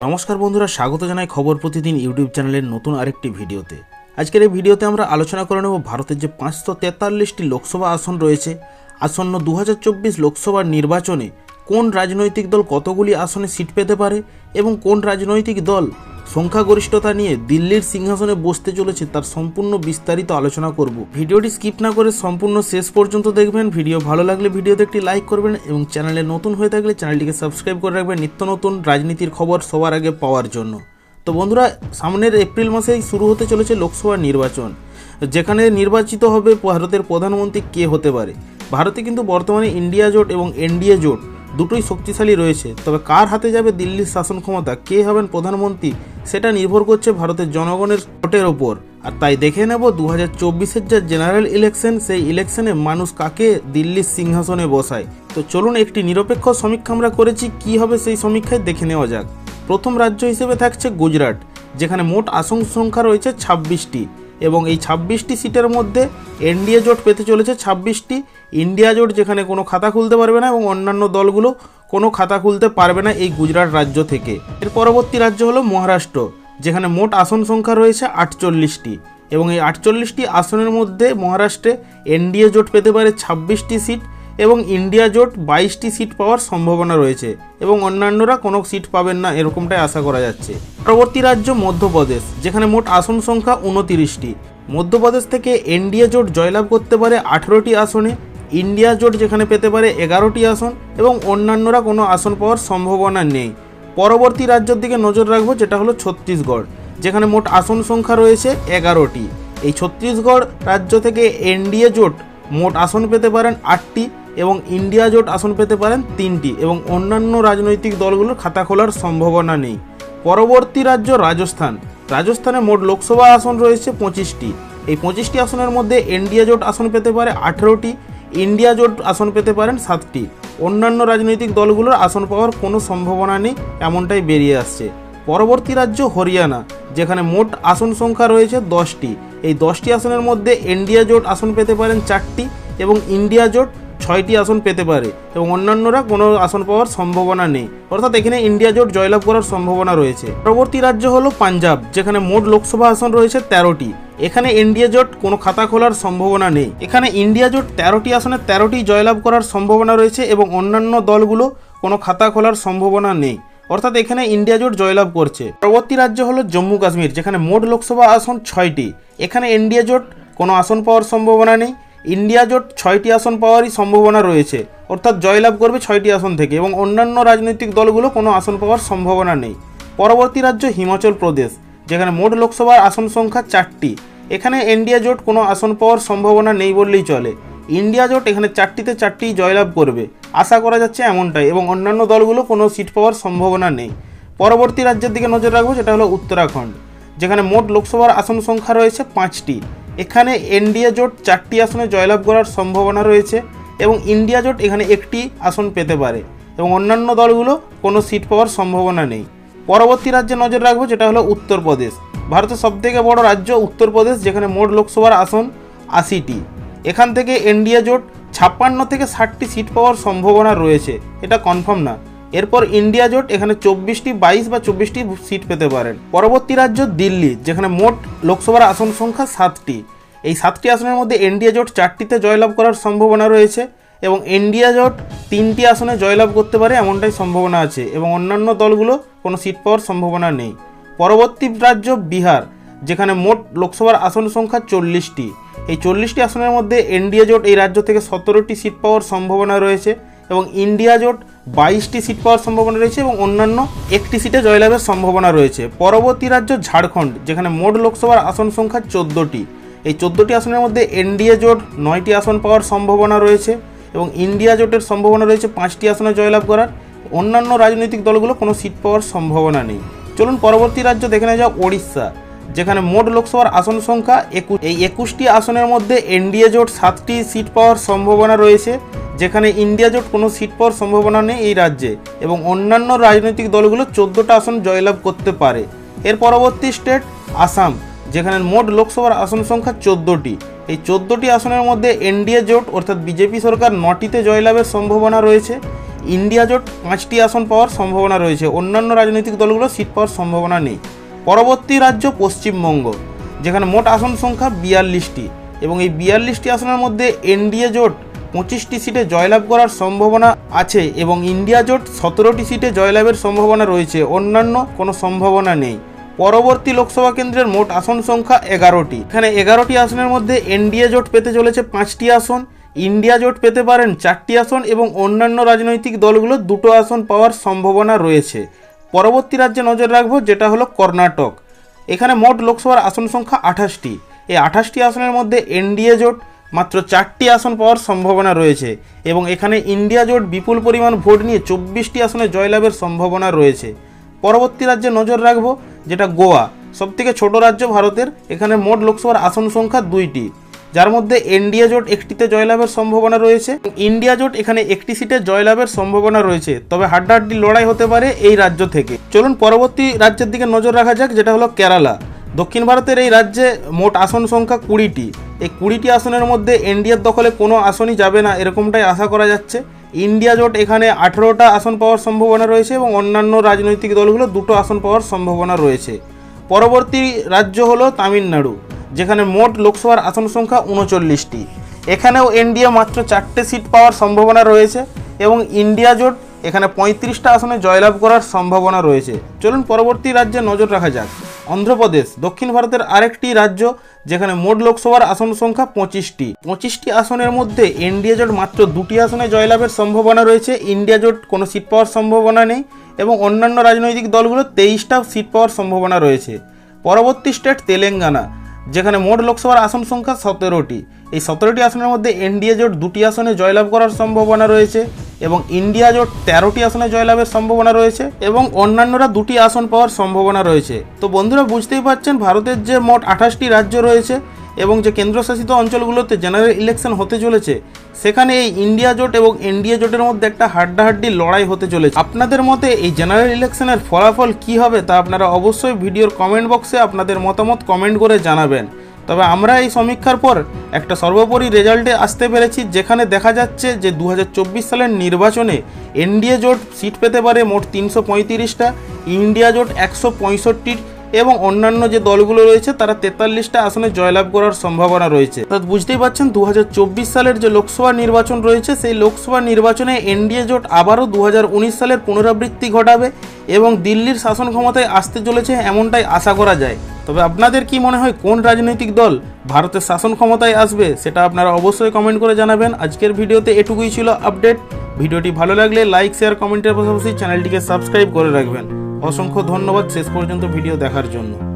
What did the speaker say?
নমস্কার বন্ধুরা, স্বাগত জানাই খবর প্রতিদিন ইউটিউব চ্যানেলের নতুন আরেকটি ভিডিওতে। আজকের এই ভিডিওতে আমরা আলোচনা করে নেব ভারতের যে পাঁচশো তেতাল্লিশটি লোকসভা আসন রয়েছে, আসন্ন দু লোকসভার নির্বাচনে কোন রাজনৈতিক দল কতগুলি আসনে সিট পেতে পারে এবং কোন রাজনৈতিক দল সংখ্যাগরিষ্ঠতা নিয়ে দিল্লির সিংহাসনে বসতে চলেছে তার সম্পূর্ণ বিস্তারিত আলোচনা করব। ভিডিওটি স্কিপ না করে সম্পূর্ণ শেষ পর্যন্ত দেখবেন। ভিডিও ভালো লাগলে ভিডিওতে একটি লাইক করবেন এবং চ্যানেলে নতুন হয়ে থাকলে চ্যানেলটিকে সাবস্ক্রাইব করে রাখবেন নিত্য নতুন রাজনীতির খবর সবার আগে পাওয়ার জন্য। তো বন্ধুরা, সামনের এপ্রিল মাসেই শুরু হতে চলেছে লোকসভা নির্বাচন, যেখানে নির্বাচিত হবে ভারতের প্রধানমন্ত্রী কে হতে পারে? ভারতে কিন্তু বর্তমানে ইন্ডিয়া জোট এবং এনডিএ জোট দুটোই শক্তিশালী রয়েছে। তবে কার হাতে যাবে দিল্লির শাসন ক্ষমতা, কে হবেন প্রধানমন্ত্রী, সেটা নির্ভর করছে ভারতের জনগণের ভোটের ওপর। আর তাই দেখে নেব দু হাজার চব্বিশের যে জেনারেল ইলেকশন, সেই ইলেকশনে মানুষ কাকে দিল্লির সিংহাসনে বসায়। তো চলুন একটি নিরপেক্ষ সমীক্ষা আমরা করেছি, কি হবে সেই সমীক্ষায় দেখে নেওয়া যাক। প্রথম রাজ্য হিসেবে থাকছে গুজরাট, যেখানে মোট আসন সংখ্যা রয়েছে ছাব্বিশটি। এবং এই ছাব্বিশটি সিটের মধ্যে এনডিএ জোট পেতে চলেছে। ছাব্বিশটি ইন্ডিয়া জোট যেখানে কোনো খাতা খুলতে পারবে না এবং অন্যান্য দলগুলো কোনো খাতা খুলতে পারবে না এই গুজরাট রাজ্য থেকে। এর পরবর্তী রাজ্য হলো মহারাষ্ট্র, যেখানে মোট আসন সংখ্যা রয়েছে আটচল্লিশটি এবং এই আটচল্লিশটি আসনের মধ্যে মহারাষ্ট্রে এনডিএ জোট পেতে পারে ছাব্বিশটি সিট এবং ইন্ডিয়া জোট বাইশটি সিট পাওয়ার সম্ভাবনা রয়েছে এবং অন্যান্যরা কোনো সিট পাবেন না এরকমটাই আশা করা যাচ্ছে। পরবর্তী রাজ্য মধ্যপ্রদেশ, যেখানে মোট আসন সংখ্যা উনতিরিশটি। মধ্যপ্রদেশ থেকে এনডিএ জোট জয়লাভ করতে পারে আঠেরোটি আসনে, ইন্ডিয়া জোট যেখানে পেতে পারে এগারোটি আসন এবং অন্যান্যরা কোনো আসন পাওয়ার সম্ভাবনা নেই। পরবর্তী রাজ্যের দিকে নজর রাখব যেটা হলো ছত্তিশগড়, যেখানে মোট আসন সংখ্যা রয়েছে এগারোটি। এই ছত্তিশগড় রাজ্য থেকে এনডিএ জোট মোট আসন পেতে পারেন আটটি এবং ইন্ডিয়া জোট আসন পেতে পারেন তিনটি এবং অন্যান্য রাজনৈতিক দলগুলোর খাতা খোলার সম্ভাবনা নেই। পরবর্তী রাজ্য রাজস্থান। রাজস্থানে মোট লোকসভা আসন রয়েছে পঁচিশটি। এই পঁচিশটি আসনের মধ্যে এনডিএ জোট আসন পেতে পারে আঠেরোটি, ইন্ডিয়া জোট আসন পেতে পারেন সাতটি। অন্যান্য রাজনৈতিক দলগুলোর আসন পাওয়ার কোনো সম্ভাবনা নেই, এমনটাই বেরিয়ে আসছে। পরবর্তী রাজ্য হরিয়ানা, যেখানে মোট আসন সংখ্যা রয়েছে দশটি। এই দশটি আসনের মধ্যে এনডিয়া জোট আসন পেতে পারেন চারটি এবং ইন্ডিয়া জোট ছয়টি আসন পেতে পারে এবং অন্যান্যরা কোনো আসন পাওয়ার সম্ভাবনা নেই। অর্থাৎ এখানে ইন্ডিয়া জোট জয়লাভ করার সম্ভাবনা রয়েছে। পরবর্তী রাজ্য হলো পাঞ্জাব, যেখানে মোট লোকসভা আসন রয়েছে তেরোটি। এখানে ইন্ডিয়া জোট কোনো খাতা খোলার সম্ভাবনা নেই। এখানে ইন্ডিয়া জোট তেরোটি আসনে তেরোটি জয়লাভ করার সম্ভাবনা রয়েছে এবং অন্যান্য দলগুলো কোনো খাতা খোলার সম্ভাবনা নেই। অর্থাৎ এখানে ইন্ডিয়া জোট জয়লাভ করছে। পরবর্তী রাজ্য হলো জম্মু কাশ্মীর, যেখানে মোট লোকসভা আসন ছয়টি। এখানে ইন্ডিয়া জোট কোনো আসন পাওয়ার সম্ভাবনা নেই। ইন্ডিয়া জোট ছয়টি আসন পাওয়ারই সম্ভাবনা রয়েছে। অর্থাৎ জয়লাভ করবে ছয়টি আসন থেকে এবং অন্যান্য রাজনৈতিক দলগুলো কোনো আসন পাওয়ার সম্ভাবনা নেই। পরবর্তী রাজ্য হিমাচল প্রদেশ, যেখানে মোট লোকসভার আসন সংখ্যা চারটি। এখানে ইন্ডিয়া জোট কোনো আসন পাওয়ার সম্ভাবনা নেই বললেই চলে। ইন্ডিয়া জোট এখানে চারটিতে চারটি জয়লাভ করবে। আশা করা যাচ্ছে এমনটাই এবং অন্যান্য দলগুলো কোনো সিট পাওয়ার সম্ভাবনা নেই। পরবর্তী রাজ্যের দিকে নজর রাখব, সেটা হলো উত্তরাখণ্ড, যেখানে মোট লোকসভার আসন সংখ্যা রয়েছে পাঁচটি। এখানে এনডিএ জোট চারটি আসনে জয়লাভ করার সম্ভাবনা রয়েছে এবং ইন্ডিয়া জোট এখানে একটি আসন পেতে পারে এবং অন্যান্য দলগুলো কোনো সিট পাওয়ার সম্ভাবনা নেই। পরবর্তী রাজ্যে নজর রাখব যেটা হলো উত্তরপ্রদেশ। ভারতের সবথেকে বড় রাজ্য উত্তরপ্রদেশ, যেখানে মোট লোকসভার আসন আশিটি। এখান থেকে এনডিএ জোট ছাপ্পান্ন থেকে ষাটটি সিট পাওয়ার সম্ভাবনা রয়েছে। এটা কনফার্ম না। এরপর ইন্ডিয়া জোট এখানে চব্বিশটি, বাইশ বা চব্বিশটি সিট পেতে পারেন। পরবর্তী রাজ্য দিল্লি, যেখানে মোট লোকসভার আসন সংখ্যা সাতটি। এই সাতটি আসনের মধ্যে এনডিএ জোট চারটিতে জয়লাভ করার সম্ভাবনা রয়েছে এবং ইন্ডিয়া জোট তিনটি আসনে জয়লাভ করতে পারে এমনটাই সম্ভাবনা আছে এবং অন্যান্য দলগুলো কোনো সিট পাওয়ার সম্ভাবনা নেই। পরবর্তী রাজ্য বিহার, যেখানে মোট লোকসভার আসন সংখ্যা চল্লিশটি। এই চল্লিশটি আসনের মধ্যে এনডিএ জোট এই রাজ্য থেকে সতেরোটি সিট পাওয়ার সম্ভাবনা রয়েছে এবং ইন্ডিয়া জোট বাইশটি সিট পাওয়ার সম্ভাবনা রয়েছে এবং অন্যান্য একটি সিটে জয়লাভের সম্ভাবনা রয়েছে। পরবর্তী রাজ্য ঝাড়খণ্ড, যেখানে মোট লোকসভার আসন সংখ্যা চোদ্দোটি। এই চোদ্দোটি আসনের মধ্যে এনডিএ জোট নয়টি আসন পাওয়ার সম্ভাবনা রয়েছে এবং ইন্ডিয়া জোটের সম্ভাবনা রয়েছে পাঁচটি আসনে জয়লাভ করার। অন্যান্য রাজনৈতিক দলগুলো কোনো সিট পাওয়ার সম্ভাবনা নেই। চলুন পরবর্তী রাজ্য দেখে নেওয়া যাক ওড়িশা, যেখানে মোট লোকসভার আসন সংখ্যা একুশ। এই একুশটি আসনের মধ্যে এনডিএ জোট সাতটি সিট পাওয়ার সম্ভাবনা রয়েছে। যেখানে ইন্ডিয়া জোট কোনো সিট পাওয়ার সম্ভাবনা নেই এই রাজ্যে এবং অন্যান্য রাজনৈতিক দলগুলো চোদ্দোটা আসন জয়লাভ করতে পারে। এর পরবর্তী স্টেট আসাম, যেখানে মোট লোকসভার আসন সংখ্যা চোদ্দোটি। এই চোদ্দোটি আসনের মধ্যে এনডিএ জোট অর্থাৎ বিজেপি সরকার নটিতে জয়লাভের সম্ভাবনা রয়েছে। ইন্ডিয়া জোট পাঁচটি আসন পাওয়ার সম্ভাবনা রয়েছে। অন্যান্য রাজনৈতিক দলগুলো সিট পাওয়ার সম্ভাবনা নেই। পরবর্তী রাজ্য পশ্চিমবঙ্গ, যেখানে মোট আসন সংখ্যা বিয়াল্লিশটি এবং এই বিয়াল্লিশটি আসনের মধ্যে এনডিএ জোট পঁচিশটি সিটে জয়লাভ করার সম্ভাবনা আছে এবং ইন্ডিয়া জোট সতেরোটি সিটে জয়লাভের সম্ভাবনা রয়েছে। অন্যান্য কোনো সম্ভাবনা নেই। পরবর্তী লোকসভা কেন্দ্রের মোট আসন সংখ্যা এগারোটি। এখানে এগারোটি আসনের মধ্যে এনডিএ জোট পেতে চলেছে পাঁচটি আসন, ইন্ডিয়া জোট পেতে পারেন চারটি আসন এবং অন্যান্য রাজনৈতিক দলগুলো দুটো আসন পাওয়ার সম্ভাবনা রয়েছে। পরবর্তী রাজ্যে নজর রাখব, যেটা হলো কর্ণাটক। এখানে মোট লোকসভার আসন সংখ্যা আঠাশটি। এই আঠাশটি আসনের মধ্যে এনডিএ জোট মাত্র চারটি আসন পাওয়ার সম্ভাবনা রয়েছে এবং এখানে ইন্ডিয়া জোট বিপুল পরিমাণ ভোট নিয়ে চব্বিশটি আসনে জয়লাভের সম্ভাবনা রয়েছে। পরবর্তী রাজ্যে নজর রাখব, যেটা গোয়া। সবথেকে ছোট রাজ্য ভারতের, এখানে মোট লোকসভার আসন সংখ্যা দুইটি। যার মধ্যে এনডিএ জোট একটিতে জয়লাভের সম্ভাবনা রয়েছে। ইন্ডিয়া জোট এখানে একটি সিটে জয়লাভের সম্ভাবনা রয়েছে। তবে হাড্ডাহাড্ডি লড়াই হতে পারে এই রাজ্য থেকে। চলুন পরবর্তী রাজ্যের দিকে নজর রাখা যাক, যেটা হলো কেরালা। দক্ষিণ ভারতের এই রাজ্যে মোট আসন সংখ্যা কুড়িটি। এই কুড়িটি আসনের মধ্যে এনডিএর দখলে কোনো আসনই যাবে না, এরকমটাই আশা করা যাচ্ছে। ইন্ডিয়া জোট এখানে আঠেরোটা আসন পাওয়ার সম্ভাবনা রয়েছে এবং অন্যান্য রাজনৈতিক দলগুলো দুটো আসন পাওয়ার সম্ভাবনা রয়েছে। পরবর্তী রাজ্য হলো তামিলনাড়ু, যেখানে মোট লোকসভার আসন সংখ্যা উনচল্লিশটি। এখানেও এনডিএ মাত্র চারটে সিট পাওয়ার সম্ভাবনা রয়েছে এবং ইন্ডিয়া জোট এখানে পঁয়ত্রিশটা আসনে জয়লাভ করার সম্ভাবনা রয়েছে। চলুন পরবর্তী রাজ্যে নজর রাখা যাক। অন্ধ্রপ্রদেশ, দক্ষিণ ভারতের আরেকটি রাজ্য যেখানে মোট লোকসভার আসন সংখ্যা পঁচিশটি। পঁচিশটি আসনের মধ্যে এনডিএ জোট মাত্র দুটি আসনে জয়লাভের সম্ভাবনা রয়েছে। ইন্ডিয়া জোট কোনো সিট পাওয়ার সম্ভাবনা নেই এবং অন্যান্য রাজনৈতিক দলগুলো তেইশটা সিট পাওয়ার সম্ভাবনা রয়েছে। পরবর্তী স্টেট তেলেঙ্গানা, যেখানে মোট লোকসভার আসন সংখ্যা সতেরোটি। এই সতেরোটি আসনের মধ্যে এনডিএ জোট দুটি আসনে জয়লাভ করার সম্ভাবনা রয়েছে। এবং ইন্ডিয়া জোট তেরোটি আসনে জয়লাভের সম্ভাবনা রয়েছে এবং অন্যান্যরা দুটি আসন পাওয়ার সম্ভাবনা রয়েছে। তো বন্ধুরা, বুঝতেই পারছেন, ভারতের যে মোট আঠাশটি রাজ্য রয়েছে এবং যে কেন্দ্রশাসিত অঞ্চলগুলোতে জেনারেল ইলেকশন হতে চলেছে, সেখানে এই ইন্ডিয়া জোট এবং এনডিএ জোটের মধ্যে একটা হাড্ডাহাড্ডি লড়াই হতে চলেছে। আপনাদের মতে এই জেনারেল ইলেকশনের ফলাফল কি হবে তা আপনারা অবশ্যই ভিডিওর কমেন্ট বক্সে আপনাদের মতামত কমেন্ট করে জানাবেন। তবে আমরা এই সমীক্ষার পর একটা সর্বোপরি রেজাল্টে আসতে পেরেছি, যেখানে দেখা যাচ্ছে যে দু হাজার চব্বিশ সালের নির্বাচনে এনডিএ জোট সিট পেতে পারে মোট তিনশো পঁয়ত্রিশটা, ইন্ডিয়া জোট একশো পঁয়ষট্টি এবং অন্যান্য যে দলগুলো রয়েছে তারা তেতাল্লিশটা আসনে জয়লাভ করার সম্ভাবনা রয়েছে। অর্থাৎ বুঝতেই পারছেন দু হাজার চব্বিশ সালের যে লোকসভা নির্বাচন রয়েছে, সেই লোকসভা নির্বাচনে এনডিএ জোট আবারও দু হাজার উনিশ সালের পুনরাবৃত্তি ঘটাবে এবং দিল্লির শাসন ক্ষমতায় আসতে চলেছে এমনটাই আশা করা যায়। তবে আপনাদের কি মনে হয় কোন রাজনৈতিক দল ভারতের শাসন ক্ষমতায় আসবে সেটা আপনারা অবশ্যই কমেন্ট করে জানাবেন। আজকের ভিডিওতে এটুকুই ছিল আপডেট ভিডিওটি ভালো লাগলে লাইক শেয়ার কমেন্টের পাশাপাশি চ্যানেলটিকে সাবস্ক্রাইব করে রাখবেন। অসংখ্য ধন্যবাদ শেষ পর্যন্ত ভিডিও দেখার জন্য।